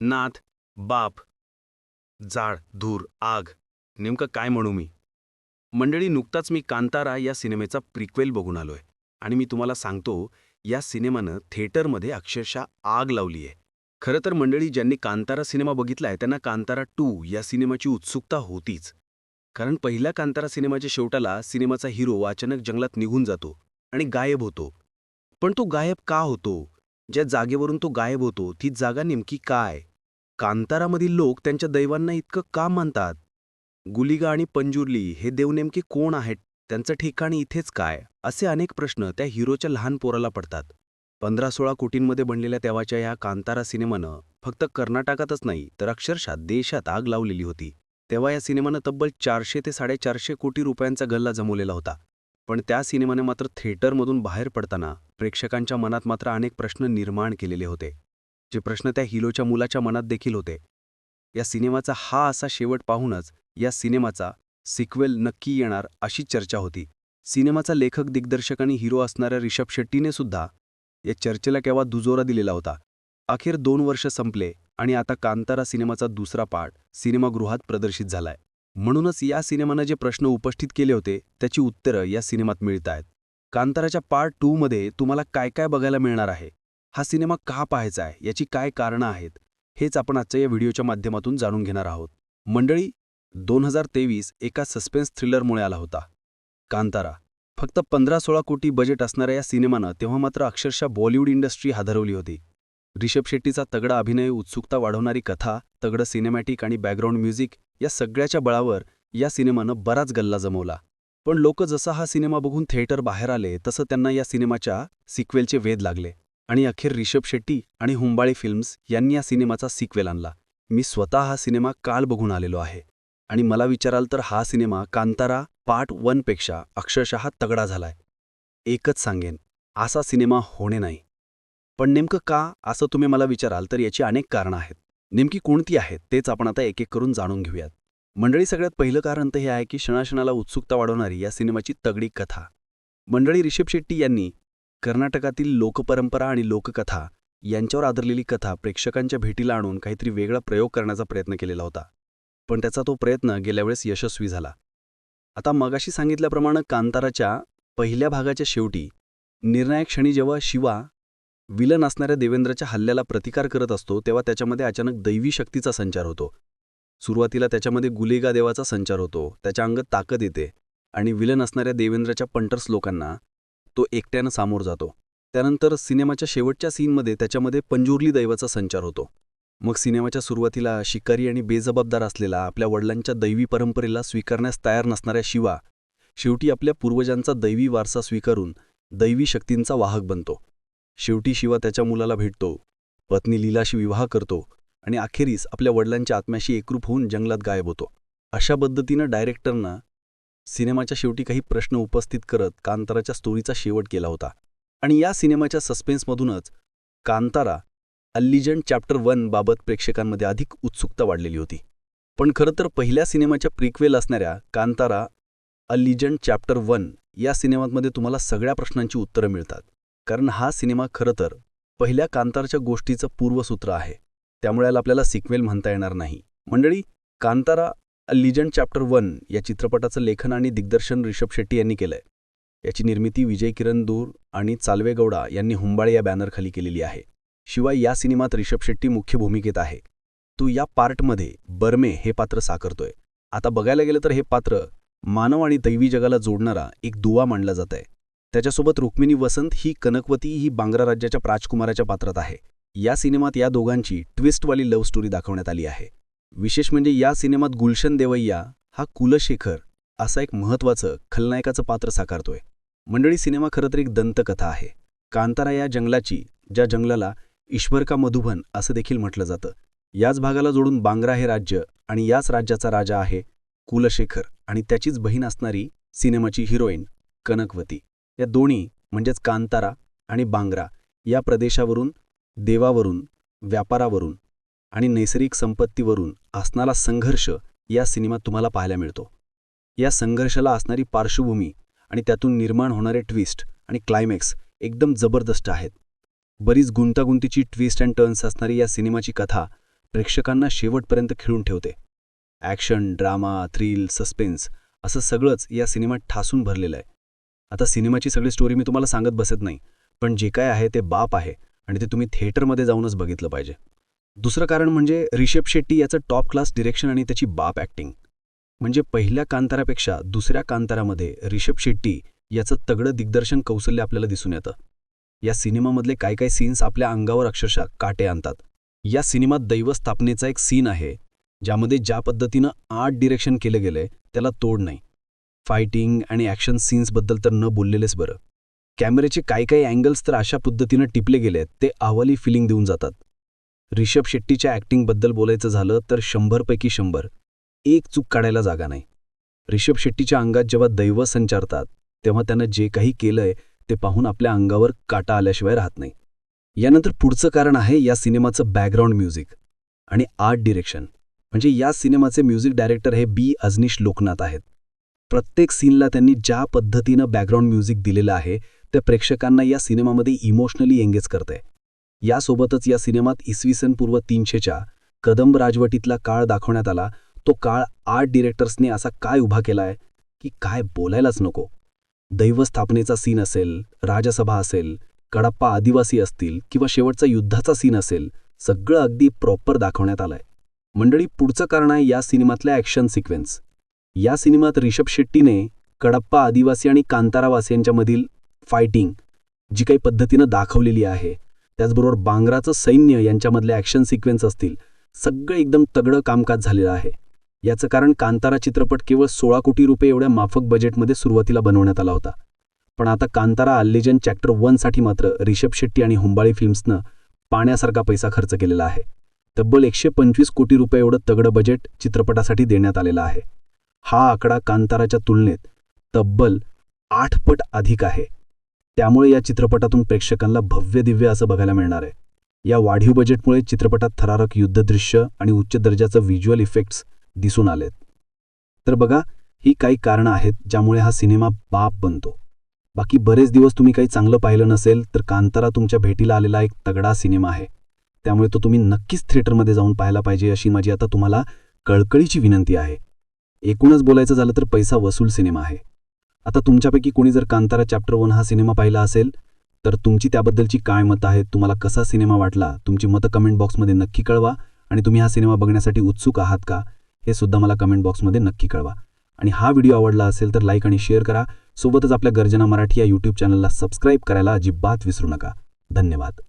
नाथ बाप जाळ धूर आग नेमकं काय म्हणू मी? मंडळी नुकताच मी कांतारा या सिनेमेचा प्रिक्वेल बघून आलोय आणि मी तुम्हाला सांगतो या सिनेमानं थिएटरमध्ये अक्षरशः आग लावली आहे खरं तर मंडळी ज्यांनी कांतारा सिनेमा बघितलाय त्यांना कांतारा टू या सिनेमाची उत्सुकता होतीच. कारण पहिल्या कांतारा सिनेमाच्या शेवटाला सिनेमाचा हिरो अचानक जंगलात निघून जातो आणि गायब होतो. पण तो गायब का होतो? ज्या जागेवरून तो गायब होतो ती जागा नेमकी काय? कांतारामधील लोक त्यांच्या दैवांना इतकं का मानतात? गुलिगा आणि पंजुर्ली हे देव नेमके कोण आहेत? त्यांचं ठिकाण इथेच काय? असे अनेक प्रश्न त्या हिरोच्या लहान पोराला पडतात. पंधरा सोळा कोटींमध्ये बनलेल्या तेव्हाच्या या कांतारा सिनेमानं फक्त कर्नाटकातच नाही तर अक्षरशः देशात आग लावलेली होती. तेव्हा या सिनेमानं तब्बल चारशे ते साडेचारशे कोटी रुपयांचा गल्ला जमवलेला होता. पण त्या सिनेमाने मात्र थिएटरमधून बाहेर पडताना प्रेक्षकांच्या मनात मात्र अनेक प्रश्न निर्माण केलेले होते. जे प्रश्न त्या हिरोच्या मुलाच्या मनात देखील होते. या सिनेमाचा हा असा शेवट पाहूनच या सिनेमाचा सिक्वेल नक्की येणार अशी चर्चा होती. सिनेमाचा लेखक दिग्दर्शक आणि हिरो असणाऱ्या रिषभ शेट्टीने सुद्धा या चर्चेला केव्हा दुजोरा दिलेला होता. अखेर दोन वर्ष संपले आणि आता कांतारा सिनेमाचा दुसरा पार्ट सिनेमागृहात प्रदर्शित झालाय. म्हणूनच या सिनेमानं जे प्रश्न उपस्थित केले होते त्याची उत्तरं या सिनेमात मिळत आहेत कांताराच्या पार्ट टूमध्ये तुम्हाला काय काय बघायला मिळणार आहे? हा सिनेमा का पाहायचा आहे? याची काय कारणं आहेत? हेच आपण आजच्या या व्हिडिओच्या माध्यमातून जाणून घेणार आहोत. मंडळी दोन हजार तेवीस एका सस्पेन्स थ्रिलरमुळे आला होता. कांतारा. फक्त पंधरा सोळा कोटी बजेट असणाऱ्या या सिनेमानं तेव्हा मात्र अक्षरशः बॉलिवूड इंडस्ट्री हादरवली होती. रिषभ शेट्टीचा तगडा अभिनय उत्सुकता वाढवणारी कथा तगडं सिनेमॅटिक आणि बॅकग्राऊंड म्युझिक या सगळ्याच्या बळावर या सिनेमानं बराच गल्ला जमवला. पण लोक जसा हा सिनेमा बघून थिएटर बाहेर आले तसं त्यांना या सिनेमाच्या सिक्वेलचे वेध लागले. आणि अखेर रिषभ शेट्टी आणि हुंबाळी फिल्म्स यांनी या सिनेमाचा सिक्वेल आणला. मी स्वतः हा सिनेमा काल बघून आलेलो आहे. आणि मला विचाराल तर हा सिनेमा कांतारा पार्ट वनपेक्षा अक्षरशः तगडा झालाय. एकच सांगेन असा सिनेमा होणे नाही. पण नेमकं का असं तुम्ही मला विचाराल तर याची अनेक कारणं आहेत. नेमकी कोणती आहेत तेच आपण आता एक एक करून जाणून घेऊयात. मंडळी सगळ्यात पहिलं कारण तर हे आहे की क्षणाक्षणाला उत्सुकता वाढवणारी या सिनेमाची तगडी कथा. मंडळी रिषभ शेट्टी यांनी कर्नाटकातील लोकपरंपरा आणि लोककथा यांच्यावर आधारलेली कथा प्रेक्षकांच्या भेटीला आणून काहीतरी वेगळा प्रयोग करण्याचा प्रयत्न केलेला होता. पण त्याचा तो प्रयत्न गेल्या वेळेस यशस्वी झाला. आता मगाशी सांगितल्याप्रमाणे कांताराच्या पहिल्या भागाच्या शेवटी निर्णायक क्षणी जेव्हा शिवा विलन असणाऱ्या देवेंद्रच्या हल्ल्याला प्रतिकार करत असतो तेव्हा त्याच्यामध्ये अचानक दैवी शक्तीचा संचार होतो. सुरुवातीला त्याच्यामध्ये गुलेगा देवाचा संचार होतो त्याच्या अंगात ताकद येते आणि विलन असणाऱ्या देवेंद्रच्या पंटर्स लोकांना तो एकट्यानं सामोर जातो. त्यानंतर सिनेमाच्या शेवटच्या सीनमध्ये त्याच्यामध्ये पंजुर्ली दैवाचा संचार होतो. मग सिनेमाच्या सुरुवातीला शिकारी आणि बेजबाबदार असलेला आपल्या वडिलांच्या दैवी परंपरेला स्वीकारण्यास तयार नसणाऱ्या शिवा शेवटी आपल्या पूर्वजांचा दैवी वारसा स्वीकारून दैवी शक्तींचा वाहक बनतो. शेवटी शिवा त्याच्या मुलाला भेटतो पत्नी लीलाशी विवाह करतो आणि अखेरीस आपल्या वडिलांच्या आत्म्याशी एकरूप होऊन जंगलात गायब होतो. अशा पद्धतीनं डायरेक्टरनं सिनेमाच्या शेवटी काही प्रश्न उपस्थित करत कांताराच्या स्टोरीचा शेवट केला होता. आणि या सिनेमाच्या सस्पेन्समधूनच Kantara a legend chapter one बाबत प्रेक्षकांमध्ये अधिक उत्सुकता वाढलेली होती. पण खरं तर पहिल्या सिनेमाच्या प्रिक्वेल असणाऱ्या कांतारा अल्लिजंट चॅप्टर वन या सिनेमांमध्ये तुम्हाला सगळ्या प्रश्नांची उत्तरं मिळतात. कारण हा सिनेमा खरं तर पहिल्या कांतारच्या गोष्टीचं पूर्वसूत्र आहे. त्यामुळे आपल्याला सिक्वेल म्हणता येणार नाही. मंडळी कांतारा लिजंड चॅप्टर वन या चित्रपटाचं लेखन आणि दिग्दर्शन रिषभ शेट्टी यांनी केलंय. याची निर्मिती विजय किरण दूर आणि चालवे गौडा यांनी हुंबाळे या बॅनरखाली केलेली आहे. शिवाय या सिनेमात रिषभ शेट्टी मुख्य भूमिकेत आहे. तो या पार्टमध्ये बर्मे हे पात्र साकारतोय. आता बघायला गेलं तर हे पात्र मानव आणि दैवी जगाला जोडणारा एक दुवा मानला जात आहे त्याच्यासोबत रुक्मिणी वसंत ही कनकवती ही बांग्रा राज्याच्या प्राजकुमाराच्या पात्रात आहे. या सिनेमात या दोघांची ट्विस्टवाली लव्ह स्टोरी दाखवण्यात आली आहे. विशेष म्हणजे या सिनेमात गुलशन देवय्या हा कुलशेखर असा एक महत्त्वाचं खलनायकाचं पात्र साकारतोय. मंडळी सिनेमा खरं तर एक दंतकथा आहे. कांतारा या जंगलाची ज्या जंगलाला ईश्वर का मधुबन असं देखील म्हटलं जातं. याच भागाला जोडून बांग्रा हे राज्य आणि याच राज्याचा राजा आहे कुलशेखर आणि त्याचीच बहीण असणारी सिनेमाची हिरोईन कनकवती. या दोन्ही म्हणजेच कांतारा आणि बांग्रा या प्रदेशावरून देवावरून व्यापारावरून आणि नैसर्गिक संपत्तीवरून असणारा संघर्ष या सिनेमात तुम्हाला पाहायला मिळतो. या संघर्षाला असणारी पार्श्वभूमी आणि त्यातून निर्माण होणारे ट्विस्ट आणि क्लायमॅक्स एकदम जबरदस्त आहेत. बरीच गुंतागुंतीची ट्विस्ट अँड टर्न्स असणारी या सिनेमाची कथा प्रेक्षकांना शेवटपर्यंत खिळून ठेवते. ॲक्शन ड्रामा थ्रिल सस्पेन्स असं सगळंच या सिनेमात ठासून भरलेलं आहे. आता सिनेमाची सगळी स्टोरी मी तुम्हाला सांगत बसत नाही पण जे काय आहे ते बाप आहे आणि ते तुम्ही थिएटरमध्ये जाऊनच बघितलं पाहिजे. दुसरं कारण म्हणजे रिषभ शेट्टी याचं टॉप क्लास डिरेक्शन आणि त्याची बाप ॲक्टिंग म्हणजे पहिल्या कांतारापेक्षा दुसऱ्या कांतारामध्ये रिषभ शेट्टी याचं तगडं दिग्दर्शन कौशल्य आपल्याला दिसून येतं. या सिनेमामधले काय काय सीन्स आपल्या अंगावर अक्षरशः काटे आणतात. या सिनेमात दैवस्थापनेचा एक सीन आहे ज्यामध्ये ज्या पद्धतीनं आर्ट डिरेक्शन केलं गेलंय त्याला तोड नाही. फायटिंग आणि ॲक्शन सीन्सबद्दल तर न बोललेलेच बरं. कॅमेऱ्याचे काही काही अँगल्स तर अशा पद्धतीनं टिपले गेलेत ते अहवाली फिलिंग देऊन जातात. रिषभ शेट्टीच्या ॲक्टिंगबद्दल बोलायचं झालं तर शंभरपैकी शंभर. एक चूक काढायला जागा नाही. रिषभ शेट्टीच्या अंगात जेव्हा दैव संचारतात तेव्हा त्यानं जे काही केलंय ते पाहून आपल्या अंगावर काटा आल्याशिवाय राहत नाही. यानंतर पुढचं कारण आहे या सिनेमाचं बॅकग्राऊंड म्युझिक आणि आर्ट डिरेक्शन. म्हणजे या सिनेमाचे म्युझिक डायरेक्टर हे बी. अजनीश लोकनाथ आहेत. प्रत्येक सीनला त्यांनी ज्या पद्धतीनं बॅकग्राऊंड म्युझिक दिलेलं आहे त्या प्रेक्षकांना या सिनेमामध्ये इमोशनली एंगेज करते यासोबतच या सिनेमात इसवी सन पूर्व तीनशेच्या कदंब राजवटीतला काळ दाखवण्यात आला. तो काळ आर्ट डिरेक्टर्सने असा काय उभा केलाय की काय बोलायलाच नको. दैवस्थापनेचा सीन असेल राजसभा असेल कडप्पा आदिवासी असतील किंवा शेवटचा युद्धाचा सीन असेल सगळं अगदी प्रॉपर दाखवण्यात आलंय. मंडळी पुढचं कारण आहे या सिनेमातल्या ॲक्शन सिक्वेन्स. या सिनेमात रिषभ शेट्टीने कडप्पा आदिवासी आणि कांतारावासियांच्यामधील फायटिंग जी काही पद्धतीनं दाखवलेली आहे त्याचबरोबर बांगराचं सैन्य यांच्यामधले ॲक्शन सिक्वेन्स असतील सगळं एकदम तगडं कामकाज झालेलं आहे. याचं कारण कांतारा चित्रपट केवळ सोळा कोटी रुपये एवढ्या माफक बजेटमध्ये सुरुवातीला बनवण्यात आला होता. पण आता कांतारा अल्लेजन चॅप्टर वनसाठी मात्र रिषभ शेट्टी आणि हुंबाळी फिल्म्सनं पाण्यासारखा पैसा खर्च केलेला आहे. तब्बल एकशे पंचवीस कोटी रुपये एवढं तगडं बजेट चित्रपटासाठी देण्यात आलेलं आहे. हा आकडा कांताराच्या तुलनेत तब्बल आठ पट अधिक आहे. त्यामुळे या चित्रपटातून प्रेक्षकांना भव्य दिव्य असं बघायला मिळणार आहे. या वाढीव बजेटमुळे चित्रपटात थरारक युद्धदृश्य आणि उच्च दर्जाचं व्हिज्युअल इफेक्ट्स दिसून आलेत. तर बघा ही काही कारणं आहेत ज्यामुळे हा सिनेमा बाप बनतो. बाकी बरेच दिवस तुम्ही काही चांगलं पाहिलं नसेल तर कांतारा तुमच्या भेटीला आलेला एक तगडा सिनेमा आहे. त्यामुळे तो तुम्ही नक्कीच थिएटरमध्ये जाऊन पाहायला पाहिजे अशी माझी आता तुम्हाला कळकळीची विनंती आहे. एकूणच बोलायचं झालं तर पैसा वसूल सिनेमा आहे. आता तुमच्यापैकी कोणी जर कांतारा चॅप्टर वन हा सिनेमा पाहिला असेल तर तुमची त्याबद्दलची काय मतं आहेत तुम्हाला कसा सिनेमा वाटला तुमची मतं कमेंट बॉक्समध्ये नक्की कळवा आणि तुम्ही हा सिनेमा बघण्यासाठी उत्सुक आहात का हे सुद्धा मला कमेंट बॉक्समध्ये नक्की कळवा. आणि हा व्हिडिओ आवडला असेल तर लाईक आणि शेअर करा. सोबतच आपल्या गर्जना मराठी या यूट्यूब चॅनलला सबस्क्राईब करायला अजिबात विसरू नका. धन्यवाद.